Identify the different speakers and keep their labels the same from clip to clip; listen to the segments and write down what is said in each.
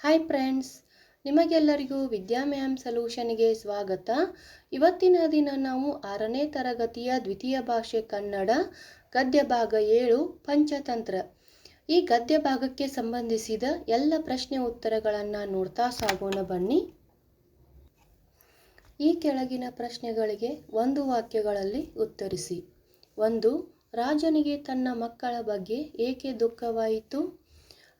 Speaker 1: Hi friends ನಿಮಗೆಲ್ಲರಿಗೂ ವಿದ್ಯಾ ma'am ಸೊಲ್ಯೂಷನ್ಗೆ ಸ್ವಾಗತ. ಇವತ್ತಿನ ದಿನ ನಾವು ಆರನೇ ತರಗತಿಯ ದ್ವಿತೀಯ ಭಾಷೆ ಕನ್ನಡ, ಗದ್ಯ ಭಾಗ ಏಳು, ಪಂಚತಂತ್ರ. ಈ ಗದ್ಯ ಭಾಗಕ್ಕೆ ಸಂಬಂಧಿಸಿದ ಎಲ್ಲ ಪ್ರಶ್ನೆ ಉತ್ತರಗಳನ್ನು ನೋಡ್ತಾ ಸಾಗೋಣ ಬನ್ನಿ. ಈ ಕೆಳಗಿನ ಪ್ರಶ್ನೆಗಳಿಗೆ ಒಂದು ವಾಕ್ಯಗಳಲ್ಲಿ ಉತ್ತರಿಸಿ. ಒಂದು, ರಾಜನಿಗೆ ತನ್ನ ಮಕ್ಕಳ ಬಗ್ಗೆ ಏಕೆ ದುಃಖವಾಯಿತು?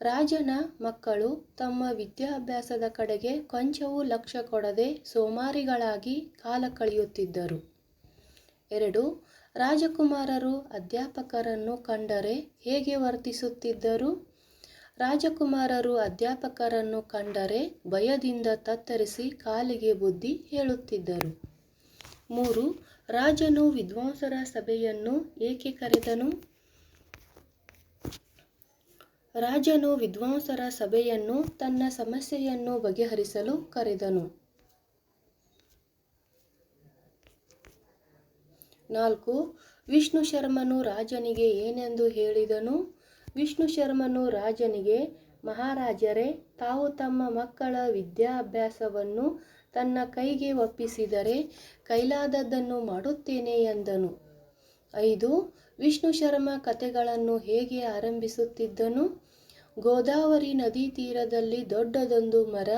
Speaker 1: ರಾಜನ ಮಕ್ಕಳು ತಮ್ಮ ವಿದ್ಯಾಭ್ಯಾಸದ ಕಡೆಗೆ ಕೊಂಚವೂ ಲಕ್ಷ್ಯ ಕೊಡದೆ ಸೋಮಾರಿಗಳಾಗಿ ಕಾಲ ಕಳೆಯುತ್ತಿದ್ದರು. ಎರಡು, ರಾಜಕುಮಾರರು ಅಧ್ಯಾಪಕರನ್ನು ಕಂಡರೆ ಹೇಗೆ ವರ್ತಿಸುತ್ತಿದ್ದರು? ರಾಜಕುಮಾರರು ಅಧ್ಯಾಪಕರನ್ನು ಕಂಡರೆ ಭಯದಿಂದ ತತ್ತರಿಸಿ ಕಾಲಿಗೆ ಬುದ್ಧಿ ಹೇಳುತ್ತಿದ್ದರು. ಮೂರು, ರಾಜನು ವಿದ್ವಾಂಸರ ಸಭೆಯನ್ನು ಏಕೆ ಕರೆದನು? ರಾಜನು ವಿದ್ವಾಂಸರ ಸಭೆಯನ್ನು ತನ್ನ ಸಮಸ್ಯೆಯನ್ನು ಬಗೆಹರಿಸಲು ಕರೆದನು. ನಾಲ್ಕು, ವಿಷ್ಣು ಶರ್ಮನು ರಾಜನಿಗೆ ಏನೆಂದು ಹೇಳಿದನು? ವಿಷ್ಣು ಶರ್ಮನು ರಾಜನಿಗೆ, ಮಹಾರಾಜರೇ, ತಾವು ತಮ್ಮ ಮಕ್ಕಳ ವಿದ್ಯಾಭ್ಯಾಸವನ್ನು ತನ್ನ ಕೈಗೆ ಒಪ್ಪಿಸಿದರೆ ಕೈಲಾದದ್ದನ್ನು ಮಾಡುತ್ತೇನೆ ಎಂದನು. ಐದು, ವಿಷ್ಣು ಶರ್ಮ ಕಥೆಗಳನ್ನು ಹೇಗೆ ಆರಂಭಿಸುತ್ತಿದ್ದನು? ಗೋದಾವರಿ ನದಿ ತೀರದಲ್ಲಿ ದೊಡ್ಡದೊಂದು ಮರ,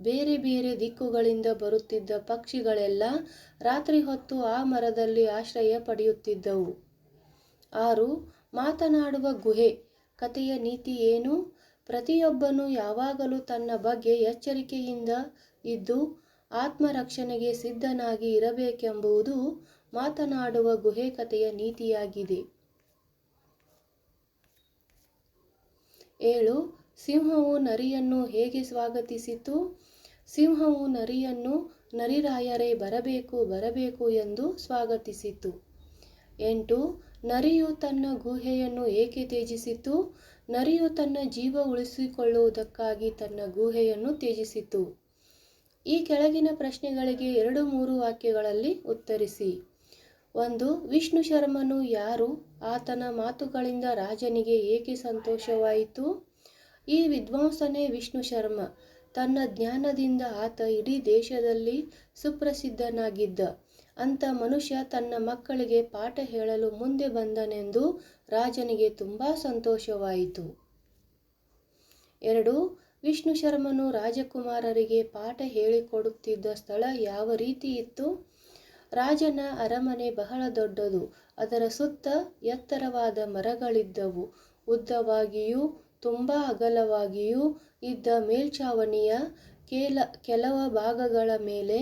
Speaker 1: ಬೇರೆ ಬೇರೆ ದಿಕ್ಕುಗಳಿಂದ ಬರುತ್ತಿದ್ದ ಪಕ್ಷಿಗಳೆಲ್ಲ ರಾತ್ರಿ ಹೊತ್ತು ಆ ಮರದಲ್ಲಿ ಆಶ್ರಯ ಪಡೆಯುತ್ತಿದ್ದವು. ಆರು, ಮಾತನಾಡುವ ಗುಹೆ. ಕಥೆಯ ನೀತಿ ಏನು? ಪ್ರತಿಯೊಬ್ಬನು ಯಾವಾಗಲೂ ತನ್ನ ಬಗ್ಗೆ ಎಚ್ಚರಿಕೆಯಿಂದ ಇದ್ದು ಆತ್ಮರಕ್ಷಣೆಗೆ ಸಿದ್ಧನಾಗಿ ಇರಬೇಕೆಂಬುದು ಮಾತನಾಡುವ ಗುಹೆ ಕಥೆಯ ನೀತಿಯಾಗಿದೆ. ಏಳು, ಸಿಂಹವು ನರಿಯನ್ನು ಹೇಗೆ ಸ್ವಾಗತಿಸಿತು? ಸಿಂಹವು ನರಿಯನ್ನು ನರಿರಾಯರೇ ಬರಬೇಕು ಬರಬೇಕು ಎಂದು ಸ್ವಾಗತಿಸಿತು. ಎಂಟು, ನರಿಯು ತನ್ನ ಗುಹೆಯನ್ನು ಏಕೆ ತ್ಯಜಿಸಿತು? ನರಿಯು ತನ್ನ ಜೀವ ಉಳಿಸಿಕೊಳ್ಳುವುದಕ್ಕಾಗಿ ತನ್ನ ಗುಹೆಯನ್ನು ತ್ಯಜಿಸಿತು. ಈ ಕೆಳಗಿನ ಪ್ರಶ್ನೆಗಳಿಗೆ ಎರಡು ಮೂರು ವಾಕ್ಯಗಳಲ್ಲಿ ಉತ್ತರಿಸಿ. ಒಂದು, ವಿಷ್ಣು ಶರ್ಮನು ಯಾರು? ಆತನ ಮಾತುಗಳಿಂದ ರಾಜನಿಗೆ ಏಕೆ ಸಂತೋಷವಾಯಿತು? ಈ ವಿದ್ವಾಂಸನೇ ವಿಷ್ಣು ಶರ್ಮ. ತನ್ನ ಜ್ಞಾನದಿಂದ ಆತ ಇಡೀ ದೇಶದಲ್ಲಿ ಸುಪ್ರಸಿದ್ಧನಾಗಿದ್ದ. ಅಂಥ ಮನುಷ್ಯ ತನ್ನ ಮಕ್ಕಳಿಗೆ ಪಾಠ ಹೇಳಲು ಮುಂದೆ ಬಂದನೆಂದು ರಾಜನಿಗೆ ತುಂಬ ಸಂತೋಷವಾಯಿತು. ಎರಡು, ವಿಷ್ಣು ಶರ್ಮನು ರಾಜಕುಮಾರರಿಗೆ ಪಾಠ ಹೇಳಿಕೊಡುತ್ತಿದ್ದ ಸ್ಥಳ ಯಾವ ರೀತಿ ಇತ್ತು? ರಾಜನ ಅರಮನೆ ಬಹಳ ದೊಡ್ಡದು, ಅದರ ಸುತ್ತ ಎತ್ತರವಾದ ಮರಗಳಿದ್ದವು. ಉದ್ದವಾಗಿಯೂ ತುಂಬ ಅಗಲವಾಗಿಯೂ ಇದ್ದ ಮೇಲ್ಛಾವಣಿಯ ಕೇಲ, ಕೆಲವ ಭಾಗಗಳ ಮೇಲೆ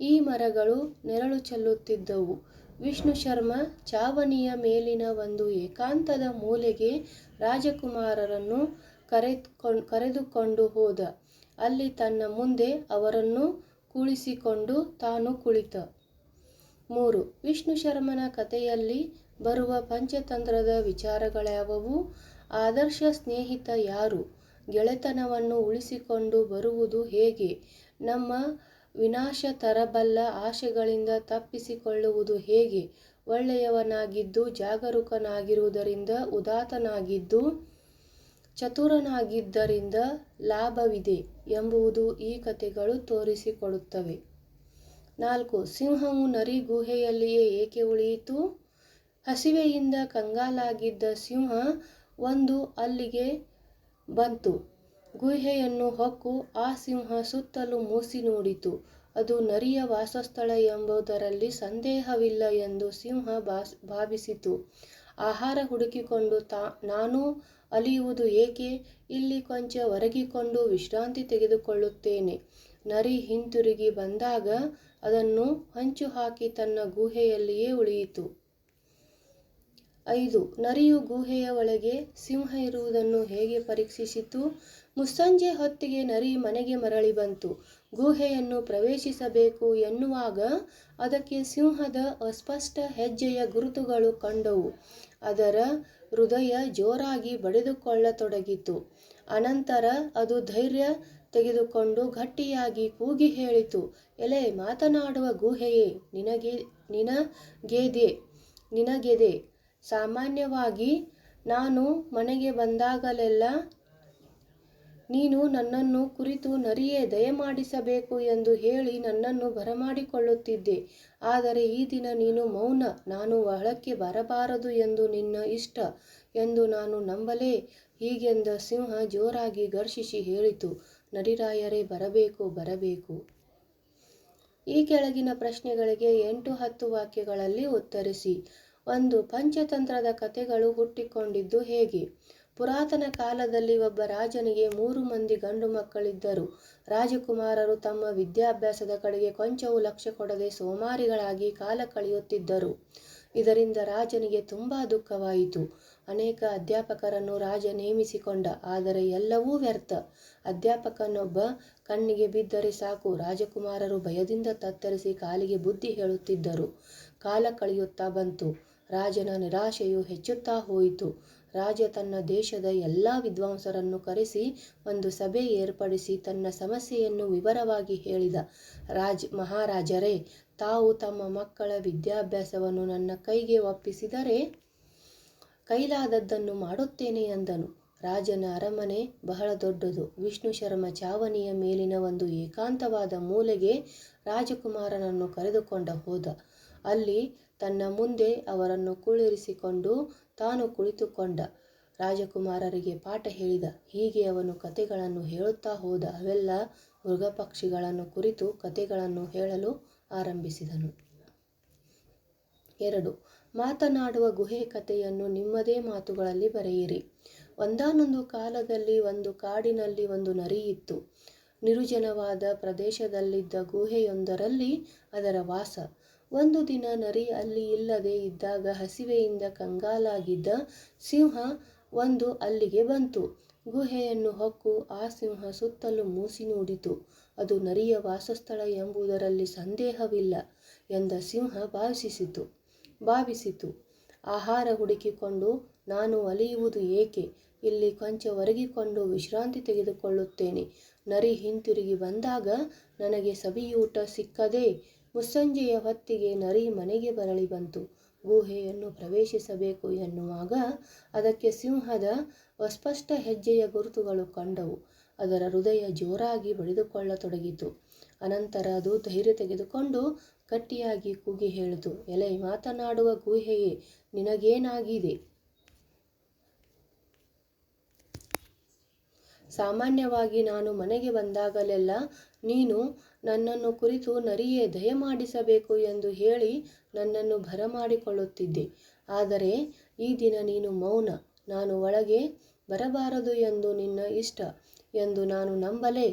Speaker 1: ಈ ಮರಗಳು ನೆರಳು ಚೆಲ್ಲುತ್ತಿದ್ದವು. ವಿಷ್ಣು ಶರ್ಮ ಚಾವಣಿಯ ಮೇಲಿನ ಒಂದು ಏಕಾಂತದ ಮೂಲೆಗೆ ರಾಜಕುಮಾರರನ್ನು ಕರೆದುಕೊಂಡು ಕರೆದುಕೊಂಡು ಹೋದ. ಅಲ್ಲಿ ತನ್ನ ಮುಂದೆ ಅವರನ್ನು ಕುಳಿಸಿಕೊಂಡು ತಾನು ಕುಳಿತ. ಮೂರು. ವಿಷ್ಣು ಶರ್ಮನ ಕಥೆಯಲ್ಲಿ ಬರುವ ಪಂಚತಂತ್ರದ ವಿಚಾರಗಳ್ಯಾವವು ಆದರ್ಶ ಸ್ನೇಹಿತ ಯಾರು? ಗೆಳೆತನವನ್ನು ಉಳಿಸಿಕೊಂಡು ಬರುವುದು ಹೇಗೆ? ನಮ್ಮ ವಿನಾಶ ತರಬಲ್ಲ ಆಶೆಗಳಿಂದ ತಪ್ಪಿಸಿಕೊಳ್ಳುವುದು ಹೇಗೆ? ಒಳ್ಳೆಯವನಾಗಿದ್ದು ಜಾಗರೂಕನಾಗಿರುವುದರಿಂದ ಉದಾತನಾಗಿದ್ದು ಚತುರನಾಗಿದ್ದರಿಂದ ಲಾಭವಿದೆ ಎಂಬುವುದು ಈ ಕಥೆಗಳು ತೋರಿಸಿಕೊಡುತ್ತವೆ. ನಾಲ್ಕು, ಸಿಂಹವು ನರಿ ಗುಹೆಯಲ್ಲಿಯೇ ಏಕೆ ಉಳಿಯಿತು? ಹಸಿವೆಯಿಂದ ಕಂಗಾಲಾಗಿದ್ದ ಸಿಂಹ ಒಂದು ಅಲ್ಲಿಗೆ ಬಂತು. ಗುಹೆಯನ್ನು ಹೊಕ್ಕು, ಆ ಸಿಂಹ ಸುತ್ತಲೂ ಮೂಸಿ ನೋಡಿತು. ಅದು ನರಿಯ ವಾಸಸ್ಥಳ ಎಂಬುದರಲ್ಲಿ ಸಂದೇಹವಿಲ್ಲ ಎಂದು ಸಿಂಹ ಭಾಸ್, ಭಾವಿಸಿತು. ಆಹಾರ ಹುಡುಕಿಕೊಂಡು ತಾ, ನಾನು ಅಲಿಯುವುದು ಏಕೆ? ಇಲ್ಲಿ ಕೊಂಚ ಒರಗಿಕೊಂಡು ವಿಶ್ರಾಂತಿ ತೆಗೆದುಕೊಳ್ಳುತ್ತೇನೆ. ನರಿ ಹಿಂತಿರುಗಿ ಬಂದಾಗ ಅದನ್ನು ಹಂಚು ಹಾಕಿ ತನ್ನ ಗುಹೆಯಲ್ಲಿಯೇ ಉಳಿಯಿತು. ಐದು, ನರಿಯು ಗುಹೆಯ ಒಳಗೆ ಸಿಂಹ ಇರುವುದನ್ನು ಹೇಗೆ ಪರೀಕ್ಷಿಸಿತು? ಮುಸ್ಸಂಜೆ ಹೊತ್ತಿಗೆ ನರಿ ಮನೆಗೆ ಮರಳಿ ಬಂತು. ಗುಹೆಯನ್ನು ಪ್ರವೇಶಿಸಬೇಕು ಎನ್ನುವಾಗ ಅದಕ್ಕೆ ಸಿಂಹದ ಅಸ್ಪಷ್ಟ ಹೆಜ್ಜೆಯ ಗುರುತುಗಳು ಕಂಡವು. ಅದರ ಹೃದಯ ಜೋರಾಗಿ ಬಡಿದುಕೊಳ್ಳತೊಡಗಿತು. ಅನಂತರ ಅದು ಧೈರ್ಯ ತೆಗೆದುಕೊಂಡು ಗಟ್ಟಿಯಾಗಿ ಕೂಗಿ ಹೇಳಿತು, ಎಲೆ, ಮಾತನಾಡುವ ಗುಹೆಯೇ, ನಿನಗೆ, ನಿನಗೆದೆ ನಿನಗೆದೆ. ಸಾಮಾನ್ಯವಾಗಿ ನಾನು ಮನೆಗೆ ಬಂದಾಗಲೆಲ್ಲ ನೀನು ನನ್ನನ್ನು ಕುರಿತು ನರಿಯೇ ದಯಮಾಡಿಸಬೇಕು ಎಂದು ಹೇಳಿ ನನ್ನನ್ನು ಬರಮಾಡಿಕೊಳ್ಳುತ್ತಿದ್ದೆ. ಆದರೆ ಈ ದಿನ ನೀನು ಮೌನ, ನಾನು ಒಳಕ್ಕೆ ಬರಬಾರದು ಎಂದು ನಿನ್ನ ಇಷ್ಟ ಎಂದು ನಾನು ನಂಬಲೇ? ಹೀಗೆಂದ ಸಿಂಹ ಜೋರಾಗಿ ಘರ್ಷಿಸಿ ಹೇಳಿತು. ನರಿರಾಯರೇ ಬರಬೇಕು ಬರಬೇಕು. ಈ ಕೆಳಗಿನ ಪ್ರಶ್ನೆಗಳಿಗೆ ಎಂಟು ಹತ್ತು ವಾಕ್ಯಗಳಲ್ಲಿ ಉತ್ತರಿಸಿ. ಒಂದು, ಪಂಚತಂತ್ರದ ಕಥೆಗಳು ಹುಟ್ಟಿಕೊಂಡಿದ್ದು ಹೇಗೆ? ಪುರಾತನ ಕಾಲದಲ್ಲಿ ಒಬ್ಬ ರಾಜನಿಗೆ ಮೂರು ಮಂದಿ ಗಂಡು ಮಕ್ಕಳಿದ್ದರು. ರಾಜಕುಮಾರರು ತಮ್ಮ ವಿದ್ಯಾಭ್ಯಾಸದ ಕಡೆಗೆ ಕೊಂಚವೂ ಲಕ್ಷ್ಯ ಕೊಡದೆ ಸೋಮಾರಿಗಳಾಗಿ ಕಾಲ ಕಳೆಯುತ್ತಿದ್ದರು. ಇದರಿಂದ ರಾಜನಿಗೆ ತುಂಬಾ ದುಃಖವಾಯಿತು. ಅನೇಕ ಅಧ್ಯಾಪಕರನ್ನು ರಾಜ ನೇಮಿಸಿಕೊಂಡ, ಆದರೆ ಎಲ್ಲವೂ ವ್ಯರ್ಥ. ಅಧ್ಯಾಪಕನೊಬ್ಬ ಕಣ್ಣಿಗೆ ಬಿದ್ದರೆ ಸಾಕು, ರಾಜಕುಮಾರರು ಭಯದಿಂದ ತತ್ತರಿಸಿ ಕಾಲಿಗೆ ಬುದ್ಧಿ ಹೇಳುತ್ತಿದ್ದರು. ಕಾಲ ಕಳೆಯುತ್ತಾ ಬಂತು, ರಾಜನ ನಿರಾಶೆಯು ಹೆಚ್ಚುತ್ತಾ ಹೋಯಿತು. ರಾಜ ತನ್ನ ದೇಶದ ಎಲ್ಲ ವಿದ್ವಾಂಸರನ್ನು ಕರೆಸಿ ಒಂದು ಸಭೆ ಏರ್ಪಡಿಸಿ ತನ್ನ ಸಮಸ್ಯೆಯನ್ನು ವಿವರವಾಗಿ ಹೇಳಿದ, ರಾಜ್ ಮಹಾರಾಜರೇ ತಾವು ತಮ್ಮ ಮಕ್ಕಳ ವಿದ್ಯಾಭ್ಯಾಸವನ್ನು ನನ್ನ ಕೈಗೆ ಒಪ್ಪಿಸಿದರೆ ಕೈಲಾದದ್ದನ್ನು ಮಾಡುತ್ತೇನೆ ಎಂದನು ರಾಜನ ಅರಮನೆ ಬಹಳ ದೊಡ್ಡದು. ವಿಷ್ಣು ಶರ್ಮ ಚಾವಣಿಯ ಮೇಲಿನ ಒಂದು ಏಕಾಂತವಾದ ಮೂಲೆಗೆ ರಾಜಕುಮಾರನನ್ನು ಕರೆದುಕೊಂಡ ಹೋದ. ಅಲ್ಲಿ ತನ್ನ ಮುಂದೆ ಅವರನ್ನು ಕುಳ್ಳಿರಿಸಿಕೊಂಡು ತಾನು ಕುಳಿತುಕೊಂಡ. ರಾಜಕುಮಾರರಿಗೆ ಪಾಠ ಹೇಳಿದ. ಹೀಗೆ ಅವನು ಕತೆಗಳನ್ನು ಹೇಳುತ್ತಾ ಹೋದ. ಅವೆಲ್ಲ ಮೃಗಪಕ್ಷಿಗಳನ್ನು ಕುರಿತು ಕತೆಗಳನ್ನು ಹೇಳಲು ಆರಂಭಿಸಿದನು. ಎರಡು, ಮಾತನಾಡುವ ಗುಹೆ ಕಥೆಯನ್ನು ನಿಮ್ಮದೇ ಮಾತುಗಳಲ್ಲಿ ಬರೆಯಿರಿ. ಒಂದಾನೊಂದು ಕಾಲದಲ್ಲಿ ಒಂದು ಕಾಡಿನಲ್ಲಿ ಒಂದು ನರಿ ಇತ್ತು ನಿರುಜನವಾದ ಪ್ರದೇಶದಲ್ಲಿದ್ದ ಗುಹೆಯೊಂದರಲ್ಲಿ ಅದರ ವಾಸ. ಒಂದು ದಿನ ನರಿ ಅಲ್ಲಿ ಇಲ್ಲದೆ ಇದ್ದಾಗ ಹಸಿವೆಯಿಂದ ಕಂಗಾಲಾಗಿದ್ದ ಸಿಂಹ ಒಂದು ಅಲ್ಲಿಗೆ ಬಂತು. ಗುಹೆಯನ್ನು ಹೊಕ್ಕು ಆ ಸಿಂಹ ಸುತ್ತಲೂ ಮೂಸಿ ನೋಡಿತು. ಅದು ನರಿಯ ವಾಸಸ್ಥಳ ಎಂಬುದರಲ್ಲಿ ಸಂದೇಹವಿಲ್ಲ ಎಂದ ಸಿಂಹ ಭಾವಿಸಿತು ಭಾವಿಸಿತು. ಆಹಾರ ಹುಡುಕಿಕೊಂಡು ನಾನು ಅಲಿಯುವುದು ಏಕೆ? ಇಲ್ಲಿ ಕೊಂಚ ಒರಗಿಕೊಂಡು ವಿಶ್ರಾಂತಿ ತೆಗೆದುಕೊಳ್ಳುತ್ತೇನೆ. ನರಿ ಹಿಂತಿರುಗಿ ಬಂದಾಗ ನನಗೆ ಸವಿಯೂಟ ಸಿಕ್ಕದೆ ಮುಸ್ಸಂಜೆಯ ಹೊತ್ತಿಗೆ ನರಿ ಮನೆಗೆ ಬರಳಿ ಬಂತು. ಗುಹೆಯನ್ನು ಪ್ರವೇಶಿಸಬೇಕು ಎನ್ನುವಾಗ ಅದಕ್ಕೆ ಸಿಂಹದ ಅಸ್ಪಷ್ಟ ಹೆಜ್ಜೆಯ ಗುರುತುಗಳು ಕಂಡವು. ಅದರ ಹೃದಯ ಜೋರಾಗಿ ಬಡಿದುಕೊಳ್ಳತೊಡಗಿತು. ಅನಂತರ ಅದು ಧೈರ್ಯ ತೆಗೆದುಕೊಂಡು ಗಟ್ಟಿಯಾಗಿ ಕೂಗಿ ಹೇಳಿತು, ಎಲೆ, ಮಾತನಾಡುವ ಗುಹೆಯೇ, ನಿನಗೇನಾಗಿದೆ? ಸಾಮಾನ್ಯವಾಗಿ ನಾನು ಮನೆಗೆ ಬಂದಾಗಲೆಲ್ಲ ನೀನು ನನ್ನನ್ನು ಕುರಿತು ನರಿಯೇ ದಯಮಾಡಿಸಬೇಕು ಎಂದು ಹೇಳಿ ನನ್ನನ್ನು ಬರಮಾಡಿಕೊಳ್ಳುತ್ತಿದ್ದೆ ಆದರೆ ಈ ದಿನ ನೀನು ಮೌನ. ನಾನು ಒಳಗೆ ಬರಬಾರದು ಎಂದು ನಿನ್ನ ಇಷ್ಟ ಎಂದು ನಾನು ನಂಬಲೇ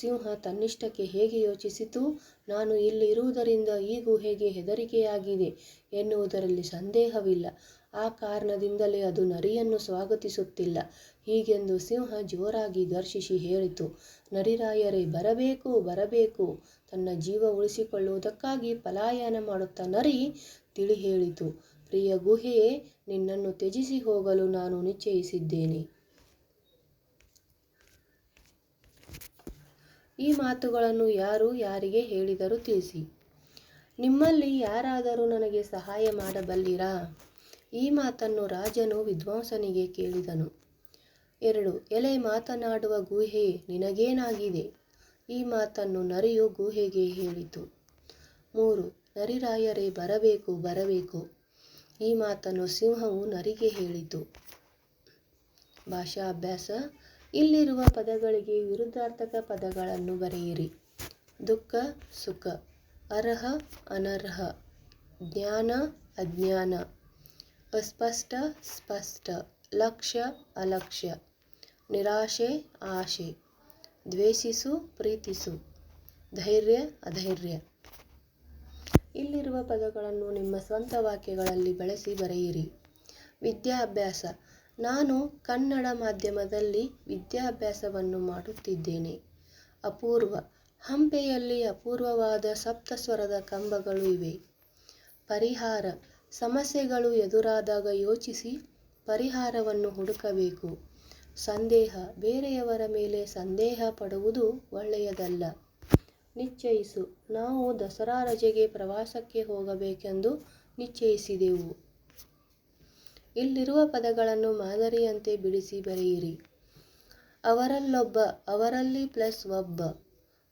Speaker 1: ಸಿಂಹ ತನ್ನಿಷ್ಟಕ್ಕೆ ಹೇಗೆ ಯೋಚಿಸಿತು? ನಾನು ಇಲ್ಲಿ ಇರುವುದರಿಂದ ಈ ಗುಹೆಗೆ ಹೆದರಿಕೆಯಾಗಿದೆ ಎನ್ನುವುದರಲ್ಲಿ ಸಂದೇಹವಿಲ್ಲ. ಆ ಕಾರಣದಿಂದಲೇ ಅದು ನರಿಯನ್ನು ಸ್ವಾಗತಿಸುತ್ತಿಲ್ಲ. ಹೀಗೆಂದು ಸಿಂಹ ಜೋರಾಗಿ ದರ್ಶಿಸಿ ಹೇಳಿತು, ನರಿರಾಯರೇ, ಬರಬೇಕು ಬರಬೇಕು. ತನ್ನ ಜೀವ ಉಳಿಸಿಕೊಳ್ಳುವುದಕ್ಕಾಗಿ ಪಲಾಯನ ಮಾಡುತ್ತಾ ನರಿ ತಿಳಿ ಹೇಳಿತು, ಪ್ರಿಯ ಗುಹೆಯೇ, ನಿನ್ನನ್ನು ತ್ಯಜಿಸಿ ಹೋಗಲು ನಾನು ನಿಶ್ಚಯಿಸಿದ್ದೇನೆ. ಈ ಮಾತುಗಳನ್ನು ಯಾರು ಯಾರಿಗೆ ಹೇಳಿದರೂ ತಿಳಿಸಿ. ನಿಮ್ಮಲ್ಲಿ ಯಾರಾದರೂ ನನಗೆ ಸಹಾಯ ಮಾಡಬಲ್ಲಿರಾ? ಈ ಮಾತನ್ನು ರಾಜನು ವಿದ್ವಾಂಸನಿಗೆ ಕೇಳಿದನು. ಎರಡು, ಎಲೆ ಮಾತನಾಡುವ ಗುಹೆ ನಿನಗೇನಾಗಿದೆ? ಈ ಮಾತನ್ನು ನರಿಯು ಗುಹೆಗೆ ಹೇಳಿತು. ಮೂರು, ನರಿರಾಯರೇ, ಬರಬೇಕು ಬರಬೇಕು. ಈ ಮಾತನ್ನು ಸಿಂಹವು ನರಿಗೆ ಹೇಳಿತು. ಭಾಷಾ ಅಭ್ಯಾಸ ಇಲ್ಲಿರುವ ಪದಗಳಿಗೆ ವಿರುದ್ಧಾರ್ಥಕ ಪದಗಳನ್ನು ಬರೆಯಿರಿ. ದುಃಖ, ಸುಖ, ಅರ್ಹ, ಅನರ್ಹ, ಜ್ಞಾನ, ಅಜ್ಞಾನ, ಅಸ್ಪಷ್ಟ, ಸ್ಪಷ್ಟ, ಲಕ್ಷ್ಯ, ಅಲಕ್ಷ್ಯ, ನಿರಾಶೆ, ಆಶೆ, ದ್ವೇಷಿಸು, ಪ್ರೀತಿಸು, ಧೈರ್ಯ, ಅಧೈರ್ಯ. ಇಲ್ಲಿರುವ ಪದಗಳನ್ನು ನಿಮ್ಮ ಸ್ವಂತ ವಾಕ್ಯಗಳಲ್ಲಿ ಬಳಸಿ ಬರೆಯಿರಿ. ವಿದ್ಯಾಭ್ಯಾಸ. ನಾನು ಕನ್ನಡ ಮಾಧ್ಯಮದಲ್ಲಿ ವಿದ್ಯಾಭ್ಯಾಸವನ್ನು ಮಾಡುತ್ತಿದ್ದೇನೆ. ಅಪೂರ್ವ. ಹಂಪೆಯಲ್ಲಿ ಅಪೂರ್ವವಾದ ಸಪ್ತಸ್ವರದ ಕಂಬಗಳು ಇವೆ. ಪರಿಹಾರ. ಸಮಸ್ಯೆಗಳು ಎದುರಾದಾಗ ಯೋಚಿಸಿ ಪರಿಹಾರವನ್ನು ಹುಡುಕಬೇಕು. ಸಂದೇಹ. ಬೇರೆಯವರ ಮೇಲೆ ಸಂದೇಹ ಪಡುವುದು ಒಳ್ಳೆಯದಲ್ಲ. ನಿಶ್ಚಯಿಸು. ನಾವು ದಸರಾ ರಜೆಗೆ ಪ್ರವಾಸಕ್ಕೆ ಹೋಗಬೇಕೆಂದು ನಿಶ್ಚಯಿಸಿದೆವು. ಇಲ್ಲಿರುವ ಪದಗಳನ್ನು ಮಾದರಿಯಂತೆ ಬಿಡಿಸಿ ಬರೆಯಿರಿ. ಅವರಲ್ಲೊಬ್ಬ, ಅವರಲ್ಲಿ ಪ್ಲಸ್ ಒಬ್ಬ.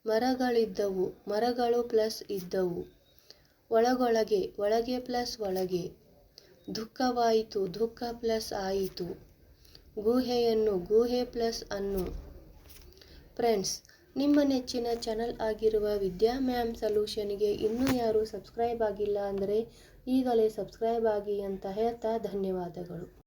Speaker 1: ಮರಗಳಿದ್ದವು, ಮರಗಳು ಪ್ಲಸ್ ಇದ್ದವು. ಒಳಗೊಳಗೆ, ಒಳಗೆ ಪ್ಲಸ್ ಒಳಗೆ. ದುಃಖವಾಯಿತು, ದುಃಖ ಪ್ಲಸ್ ಆಯಿತು. ಗುಹೆಯನ್ನು ಗುಹೆ ಪ್ಲಸ್ ಅನ್ನು. ಫ್ರೆಂಡ್ಸ್, ನಿಮ್ಮ ನೆಚ್ಚಿನ ಚಾನಲ್ ಆಗಿರುವ ವಿದ್ಯಾ ಮ್ಯಾಮ್ ಸೊಲ್ಯೂಷನ್ಗೆ ಇನ್ನೂ ಯಾರು ಸಬ್ಸ್ಕ್ರೈಬ್ ಆಗಿಲ್ಲ ಅಂದರೆ ಈಗಲೇ ಸಬ್ಸ್ಕ್ರೈಬ್ ಆಗಿ ಅಂತ ಹೇಳ್ತಾ ಧನ್ಯವಾದಗಳು.